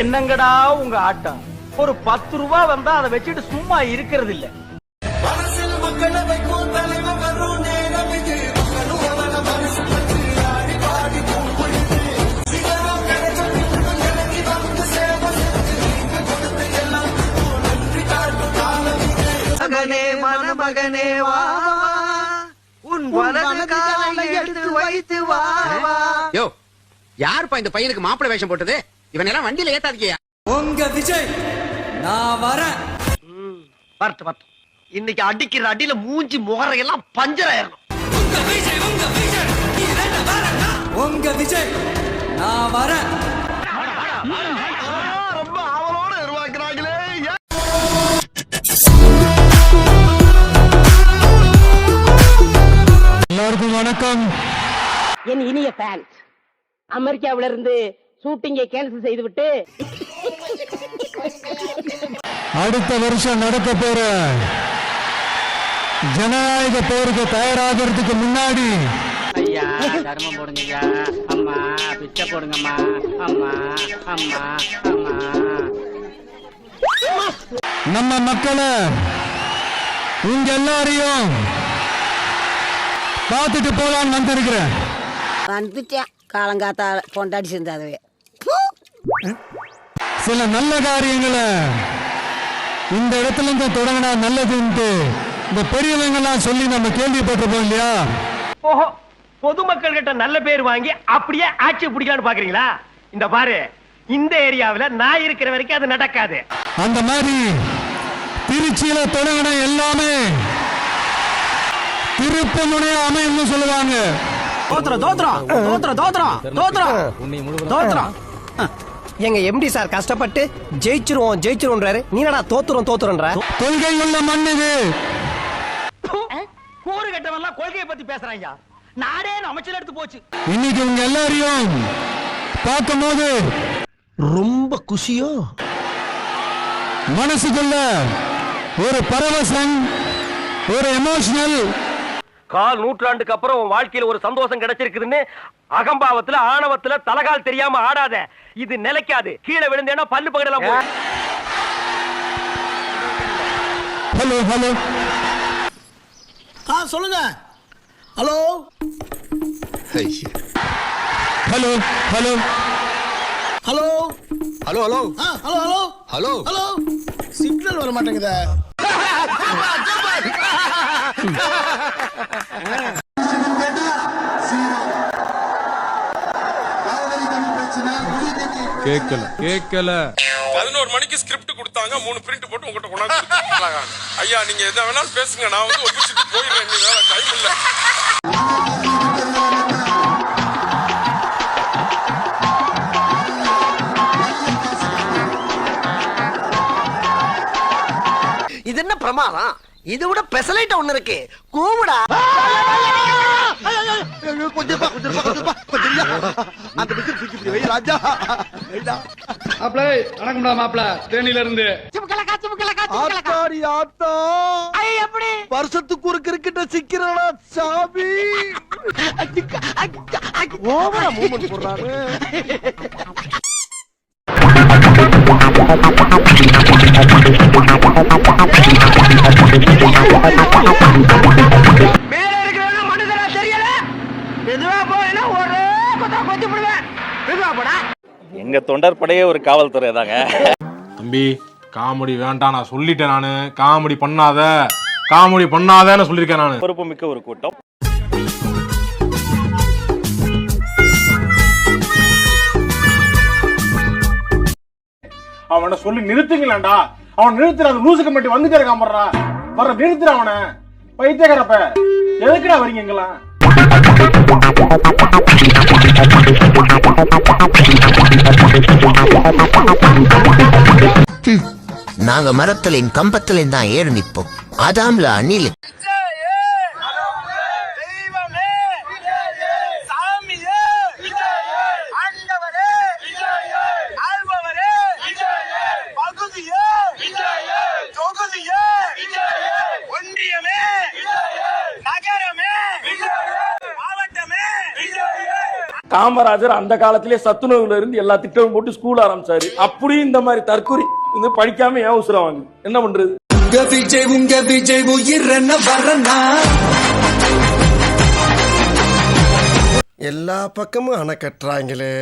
என்னங்கடா உங்க ஆட்டம்? ஒரு பத்து ரூபா வந்தா அதை வச்சுட்டு சும்மா இருக்கிறது இல்ல மகனே மணமகனே வா உன் வலது காலை எடுத்து வைத்து வா. வா. யோ யாருப்பா இந்த பையனுக்கு மாப்பிள்ளை வேஷம் போட்டது? இவன் எல்லாம் வண்டியில ஏத்தாதீங்க உங்க விஜய் நான் வரேன். வரட்டு வரட்டு இன்னைக்கு அடிக்கிற அடியில மூஞ்சி முகரையெல்லாம் பஞ்சர் ஆயிரணும். உங்க விஜய் உங்க விஜய் உங்க விஜய் நான் வரேன். ரொம்ப ஆவலோட உருவாக்குறாங்களே எல்லாருக்கும் வணக்கம். என் இனிய ஃபேன்ஸ் அமெரிக்காவில இருந்து ஷூட்டிங்கை கேன்சல் செய்துவிட்டு. அடுத்த வருஷம் நடக்க போற ஜனநாயக போருக்கு தயாராகிறதுக்கு முன்னாடி. ஐயா தர்மம் போடுங்க அம்மா பிச்சை போடுங்கம்மா. அம்மா அம்மா அம்மா. நம்ம மக்களை உங்க எல்லாரையும் பார்த்துட்டு போலான்னு வந்திருக்கிறேன். வந்துட்டேன். காலங்காத்தால பொண்டாடி சேர்ந்தாதவே சில நல்ல காரியங்களை இந்த இடத்துல இருந்து தொடங்கினா நல்லதுன்ட்டு இந்த பெரியவங்க எல்லாம் சொல்லி நம்ம கேள்விப்பட்டிருப்போம் இல்லையா? ஓஹோ பொதுமக்கள் கிட்ட நல்ல பேர் வாங்கி அப்படியே ஆட்சி பிடிக்கலாம்னு பாக்குறீங்களா? இந்த பாரு இந்த ஏரியாவுல நான் இருக்கிற வரைக்கும் அது நடக்காது. அந்த மாதிரி திருச்சியில தொடங்கின எல்லாமே திருப்பு முனைய அமைன்னு சொல்லுவாங்க. எங்க எம்டி சார் கஷ்டப்பட்டு ஜெயிச்சிருவோம் ஜெயிச்சிருவோன்றாரு நீ என்னடா தோத்துறோம் தோத்துறோன்ற கொள்கை உள்ள மண் இது. கூறு கட்டவெல்லாம் கொள்கையை பத்தி பேசுறாங்க நாடே அமைச்சர் எடுத்து போச்சு. இன்னைக்கு உங்க எல்லாரையும் பார்க்கும்போது ரொம்ப குஷியோ? மனசுக்குள்ள ஒரு பரவசம் ஒரு எமோஷனல் கால் நூற்றாண்டுக்கு அப்புறம் உன் வாழ்க்கையில ஒரு சந்தோஷம் கிடைச்சிருக்குதுன்னு அகம்பாவத்துல ஆணவத்துல தலகால் தெரியாம ஆடாத. இது நிலைக்காது. கீழே விழுந்தேன்னா பல்லு பகடலாம் போகும். Hello hello. ஆ சொல்லுங்க. Hello? Hello hello. Hello? Hello hello. ஆ hello hello. Hello. Hello. Signal வர மாட்டேங்குதே கேட்கல கேட்கல. பதினோரு மணிக்கு ஸ்கிரிப்ட் கொடுத்தாங்க மூணு பிரிண்ட் போட்டு உங்ககிட்ட கொண்டாந்து. ஐயா நீங்க எதை வேணாலும் பேசுங்க நான் வந்து ஒப்பிச்சுட்டு போயிடுறேன் நீ வேலை டைம் இல்ல. இது என்ன பிரமாதம்? இது விட பெசலைட்ட ஒண்ணு இருக்கு. கூவுடா. கொஞ்சம் இருப்பா, கொஞ்சம் இருப்பா, கொஞ்சம் இருப்பா, கொஞ்சம் இருப்பா. அந்த பிஸ்கட் தூக்கி இப்படி வை, ராஜா. வைடா. ஆத்தாடி ஆத்தா. வருஷத்துக்கு ஒரு கிரிக்கெட்ட சிக்கிறடா சாமி. ஓவரா மூமெண்ட் போடுறாரு. ஒரே எங்க தொண்டற்படையே ஒரு காவல்துறை தாங்க. தம்பி காமெடி வேண்டாம் நான் சொல்லிட்டேன் நானு. காமெடி பண்ணாத. காமெடி பண்ணாதேன்னு சொல்லியிருக்கேன் நானு. பொறுப்பு மிக்க ஒரு கூட்டம். அவனை சொல்லி நிறுத்துங்களேன்டா. அவன் நிறுத்துற அந்த லூசு கமிட்டி வந்துட்டே இருக்கான் போடுறா வர நிறுத்துற அவனை. பைத்தியக்காரப்ப. எதுக்குடா வரீங்க எங்கெல்லாம் நாங்க மரத்திலையும் கம்பத்திலையும் தான் ஏறி நிற்போம் அதாம்ல அணில். காமராஜர் அந்த காலத்திலே சத்துணவுல இருந்து எல்லா திட்டமும் போட்டு ஸ்கூல் ஆரம்பிச்சாரு. அப்படியும் இந்த மாதிரி தற்கொலை வந்து படிக்காம ஏன் உசுரம் வாங்க என்ன பண்றது? உங்க விஜய் உங்க விஜய் உயிர் என்ன வரனா எல்லா பக்கமும் அணை கட்டுறாங்களே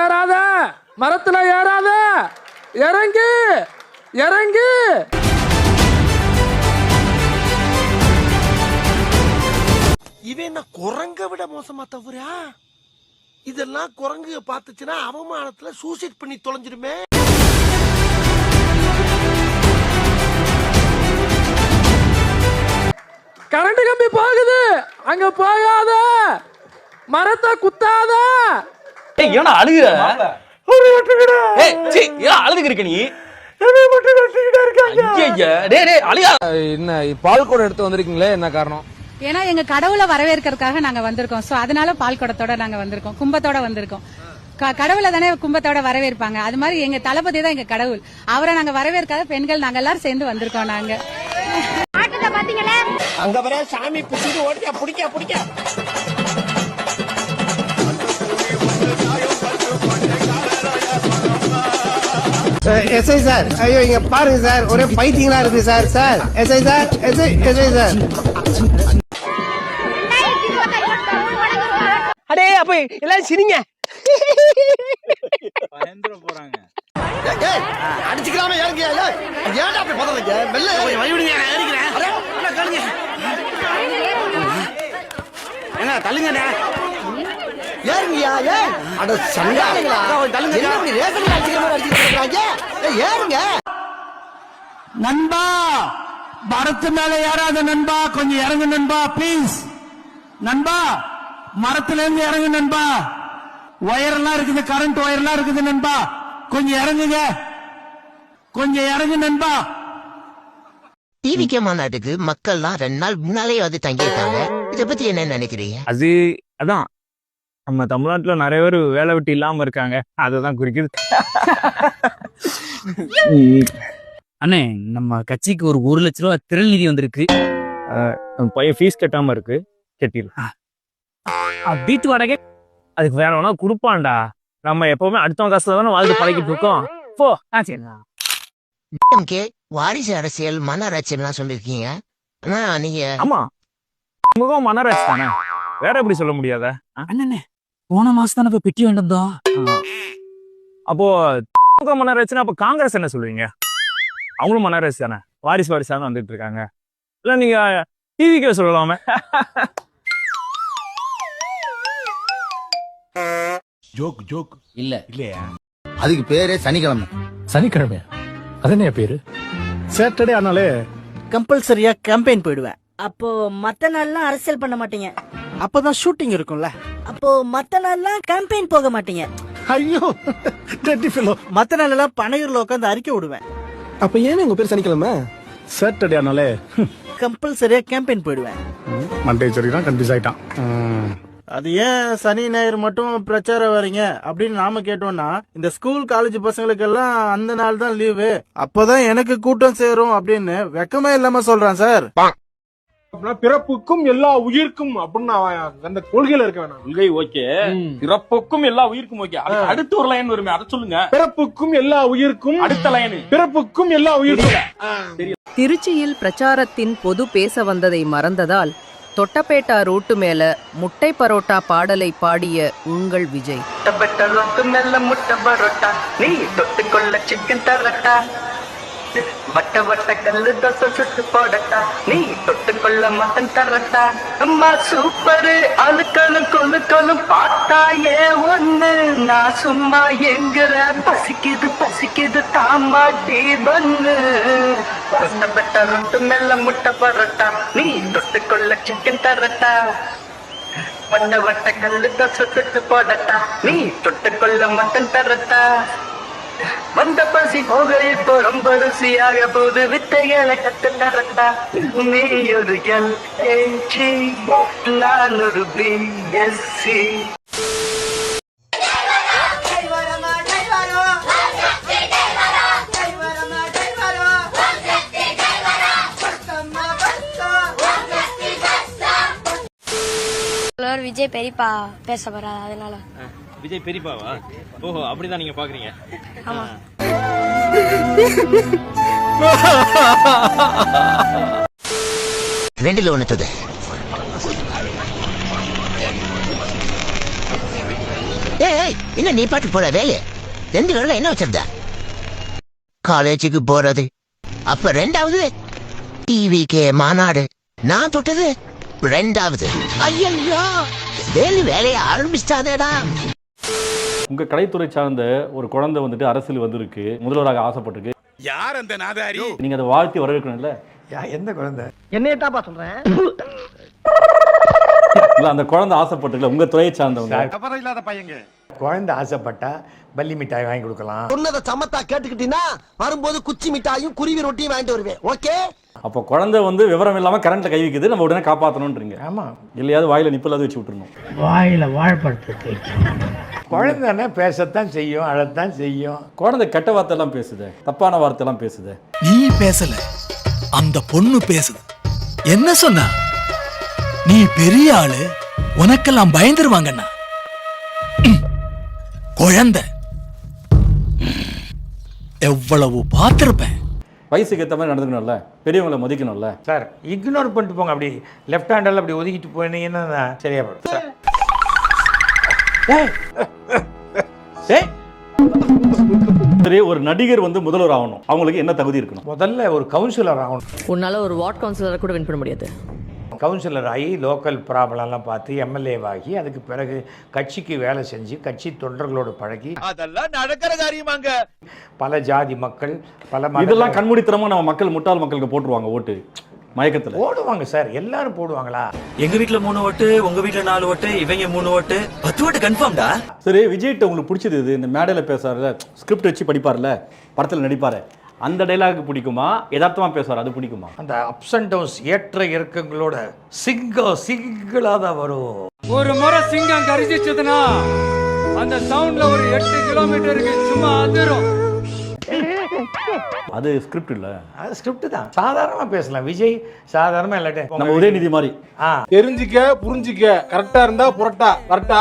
ஏறாத! மரத்துல ஏறாத! இறங்கு! இறங்கு! இவன் என்ன குரங்க விட மோசமா தவறா? இதெல்லாம் குரங்கு பார்த்துச்சுன்னா அவமானத்துல சூசைட் பண்ணி தொலைஞ்சிருமே கரண்ட் கம்பி போகுது. அங்க போகாத. மரத்தை குத்தாத. ஏன்னா அழுகுற? ஏய், சீ, ஏன் அழுதுக்கு இருக்க நீ? என்ன பால் கூட எடுத்து வந்திருக்கீங்களே என்ன காரணம்? ஏன்னா எங்க கடவுளை வரவேற்கிறதுக்காக நாங்க வந்திருக்கோம். சோ அதனால பால் குடத்தோட நாங்க வந்திருக்கோம். கும்பத்தோட வந்திருக்கோம். கடவுளை தானே கும்பத்தோட வரவேற்பாங்க. அது மாதிரி எங்க தளபதி தான் எங்க கடவுள். அவரை நாங்க வரவேற்காத பெண்கள் நாங்க எல்லாரும் சேர்ந்து வந்திருக்கோம் நாங்க. அங்க வர சாமி பிடிச்சிட்டு ஓடிக்கா பிடிக்க பிடிக்க. எஸ்ஐ சார் ஐயோ இங்க பாருங்க சார். ஒரே பைத்தியங்களா இருக்கு sir sir. SI sir SI SI sir. எல்லாரும் சிரிங்க அடிச்சுக்கலாமே ஏறுங்க ஏன்டா அப்படி பதறீங்க மெல்ல நான் ஏறிக்கிறேன். என்ன தள்ளுங்கண்ணே ஏன் அட மாதிரி ஏறுங்க நண்பா மரத்து மேல ஏறாத நண்பா கொஞ்சம் இறங்கு நண்பா ப்ளீஸ் நண்பா மரத்துல இருந்து இறங்கு நண்பா. ஒயர் எல்லாம் இருக்குது கரண்ட் ஒயர் எல்லாம் இருக்குது நண்பா. கொஞ்சம் இறங்குங்க. கொஞ்சம் இறங்கு நண்பா. டிவிக்கு மாநாட்டுக்கு மக்கள்லாம் ரெண்டு நாள் முன்னாலே வந்து தங்கியிருக்காங்க. இத பத்தி என்ன நினைக்கிறீங்க? அது அதான். நம்ம தமிழ்நாட்டுல நிறைய பேர் வேலை விட்டு இல்லாம இருக்காங்க. அததான் குறிக்குது. அண்ணே நம்ம கட்சிக்கு ஒரு ஒரு லட்ச ரூபா திரள் நிதி வந்திருக்கு. நம்ம பையன் ஃபீஸ் கட்டாம இருக்கு. கட்டிடலாம். வீட்டு வாடகை. அதுக்கு வேற வேணா கொடுப்பான்டா. நம்ம எப்பவுமே அடுத்தவங்க காசுல தானே வாழ்ந்து பழகிட்டு இருக்கோம். போ. ஆ சரி. டிஎம்கே வாரிசு அரசியல் மன அரசியல்லாம் சொல்லிருக்கீங்க ஆனா நீங்க ஆமா. முகம் மனராஜ் தானே? வேற எப்படி சொல்ல முடியாத? அண்ணனே போன மாசம் தானே போய் பெட்டி வேண்டதோ அப்போ திமுக மனராஜ்னா அப்போ காங்கிரஸ் என்ன சொல்லுவீங்க? அவங்களும் மனராஜ் தானே? வாரிசு வாரிசான வந்துட்டு இருக்காங்க. இல்ல நீங்க டிவிக்கே சொல்லலாமே ஜோக் ஜோக். இல்ல. இல்லையா? அதுக்கு பேரே சனிக்கிழமை. சனிக்கிழமை அதனே பேரு? சாட்டர்டே ஆனாலே கம்பல்சரியா கேம்பெயின் போயிடுவேன். அப்போ மத்த நாள்லாம் அரசியல் பண்ண மாட்டீங்க. அப்பதான் ஷூட்டிங் இருக்கும்ல. அப்போ மத்த நாள்லாம் கேம்பெயின் போக மாட்டீங்க. ஐயோ டெட்டி ஃபிலோ மத்த நாள் எல்லாம் பனையூர்ல உட்காந்து அறிக்கை விடுவேன். அப்ப ஏன் உங்க பேர் சனிக்கிழமை? சாட்டர்டே ஆனாலே கம்பல்சரியா கேம்பெயின் போயிடுவேன். மண்டே சரி தான் கன்ஃபியூஸ் ஆயிட்டான் அது ஏன் சனி ஞாயிறு மட்டும் பிரச்சாரம் வரீங்க? அப்படின்னு நாம கேட்டோம்னா இந்த ஸ்கூல் காலேஜ் பசங்களுக்கெல்லாம் அந்த நாள் தான் லீவு அப்பதான் எனக்கு கூட்டம் சேரும் அப்படின்னு வெக்கமே இல்லாம சொல்றான் சார். பிறப்புக்கும் எல்லா உயிர்க்கும் அப்படின்னு அந்த கொள்கையில இருக்க வேணாம். கொள்கை ஓகே. பிறப்புக்கும் எல்லா உயிருக்கும் ஓகே. அடுத்து ஒரு லைன் வருமே அதை சொல்லுங்க. பிறப்புக்கும் எல்லா உயிர்க்கும் அடுத்த லைன் பிறப்புக்கும் எல்லா உயிர்க்கும். திருச்சியில் பிரச்சாரத்தின் பொது பேச வந்ததை மறந்ததால் தொட்டப்பேட்டா ரோட்டு மேல முட்டை பரோட்டா பாடலை பாடிய உங்கள் விஜய். தொட்டப்பேட்டா ரோட்டு மேல முட்டை பரோட்டா. நீ தொட்டுக்கொள்ள சிக்கன் தரட்டா. வட்ட வட்ட கல்லு தோசை சுட்டு போடட்டா. நீ தொட்டு கொள்ள மட்டன் தரட்டா. அம்மா சூப்பரு. அழுக்கலும் கொழுக்கலும் பார்த்தாயே ஒண்ணு. நான் சும்மா எங்கிற பசிக்குது பசிக்குது தாமா டீ பண்ணு. கஷ்டப்பட்ட ரொட்டு மெல்ல முட்டை பரோட்டா நீ தொட்டு கொள்ள சிக்கன் தரட்டா. வட்ட வட்ட கல்லு தோசை சுட்டு போடட்டா. நீ தொட்டு கொள்ள மட்டன் தரட்டா. வந்த பசி போகலில் போடும் பரிசியாக போது வித்தைகளை கத்துட்டா நீ ஒரு எல்என்ஜி நான் ஒரு பிஎஸ்சி விஜய் பெரியப்பா பேச போறாரு அதனால. விஜய் பெரியப்பாவா? ஓஹோ அப்படிதான் நீங்க பாக்குறீங்க. ஆமா. ரெண்டுல ஒண்ணு தொடு ஏய் ஏய், என்ன நீ பாட்டு போற வேலைய ரெண்டு வரல என்ன வச்சிருந்த? காலேஜுக்கு போறது. அப்ப ரெண்டாவது டிவிக்கு மாநாடு. நான் தொட்டது ரெண்டாவது. ஐயோ வேலு வேலைய ஆரம்பிச்சிட்டாதேடா உங்க கலைத்துறை சார்ந்த ஒரு குழந்தை வந்துட்டு அரசியல் வந்திருக்கு. முதல்வராக ஆசைப்பட்டிருக்கு. யார் அந்த நாதாரி? நீங்க அதை வாழ்த்தி வரவேற்கணும்ல? எந்த குழந்தை? என்னையட்டாப்பா சொல்றேன்? இல்ல அந்த குழந்தை ஆசைப்பட்டிருக்கல உங்க துறையை சார்ந்தவங்க? இல்லாத பையங்க. குழந்தை ஆசைப்பட்டா பல்லி மிட்டாய் வாங்கி கொடுக்கலாம். சொன்னதை சமத்தா கேட்டுக்கிட்டீங்கன்னா வரும்போது குச்சி மிட்டாயும் குருவி ரொட்டியும் வாங்கிட்டு வருவேன். ஓகே? அப்போ குழந்தை வந்து விவரம் இல்லாம கரண்ட்ல கை வைக்குது நம்ம உடனே காப்பாத்தணும்ன்றீங்க. ஆமா. இல்லையாவது வாயில நிப்பில்லாத வச்சு விட்டுறணும். வாயில வாழைப்பழத்தை குழந்தைன்னா பேசத்தான் செய்யும் அழத்தான் செய்யும். குழந்தை கெட்ட வார்த்தை எல்லாம் பேசுது தப்பான வார்த்தை எல்லாம் பேசுது. நீ பேசல அந்த பொண்ணு பேசுது. என்ன சொன்னா? நீ பெரிய ஆளு உனக்கெல்லாம் பயந்துருவாங்கண்ணா. குழந்தை. எவ்வளவு பார்த்திருப்பேன். வயசுக்கு ஏற்ற மாதிரி நடந்துக்கணும்ல பெரியவங்களை மதிக்கணும்ல. சார் இக்னோர் பண்ணிட்டு போங்க அப்படி லெஃப்ட் ஹேண்டில் அப்படி ஒதுக்கிட்டு போனீங்கன்னா சரியா போடும் சார் சரி ஒரு நடிகர் வந்து முதல்வர் ஆகணும். அவங்களுக்கு என்ன தகுதி இருக்கணும்? முதல்ல ஒரு கவுன்சிலர் ஆகணும். உன்னால ஒரு வார்ட் கவுன்சிலரை கூட வின் பண்ண முடியாது. கவுன்சிலர் ஆகி லோக்கல் ப்ராப்ளம்லாம் பார்த்து எம்எல்ஏவாகி அதுக்கு பிறகு கட்சிக்கு வேலை செஞ்சு கட்சி தொண்டர்களோடு பழகி. அதெல்லாம் நடக்கிற காரியமாங்க. பல ஜாதி மக்கள் பல இதெல்லாம் கண்மூடித்தனமா நம்ம மக்கள் முட்டாள் மக்களுக்கு போட்டுருவாங்க ஓட்டு. மயக்கத்துல. போடுவாங்க சார் எல்லாரும் போடுவாங்களா? எங்க வீட்ல மூணு ஓட்டு உங்க வீட்ல நாலு ஓட்டு இவங்க மூணு ஓட்டு பத்து ஓட்டு கன்ஃபார்ம்டா சரி விஜய்கிட்ட உங்களுக்கு பிடிச்சது இது இந்த மேடையில் பேசுறாருல ஸ்கிரிப்ட் வச்சு படிப்பார்ல படத்தில் நடிப்பாரு. அந்த டைலாக் பிடிக்குமா? யதார்த்தமா பேசுவார் அது பிடிக்குமா? அந்த அப்ஸ் அண்ட் டவுன்ஸ் ஏற்ற இறக்கங்களோட சிங்கம் சிங்கிளாக தான் வரும். ஒரு முறை சிங்கம் கரிச்சிச்சதுன்னா அந்த சவுண்ட்ல ஒரு எட்டு கிலோமீட்டருக்கு சும்மா அதிரும். அது ஸ்கிரிப்ட் இல்ல. அது ஸ்கிரிப்ட் தான். சாதாரணமாக பேசலாம். விஜய் சாதாரணமாக நம்ம இல்லாட்டி உதயநிதி மாதிரி. தெரிஞ்சிக்க புரிஞ்சிக்க. கரெக்டா இருந்தா புரட்டா. கரெக்டா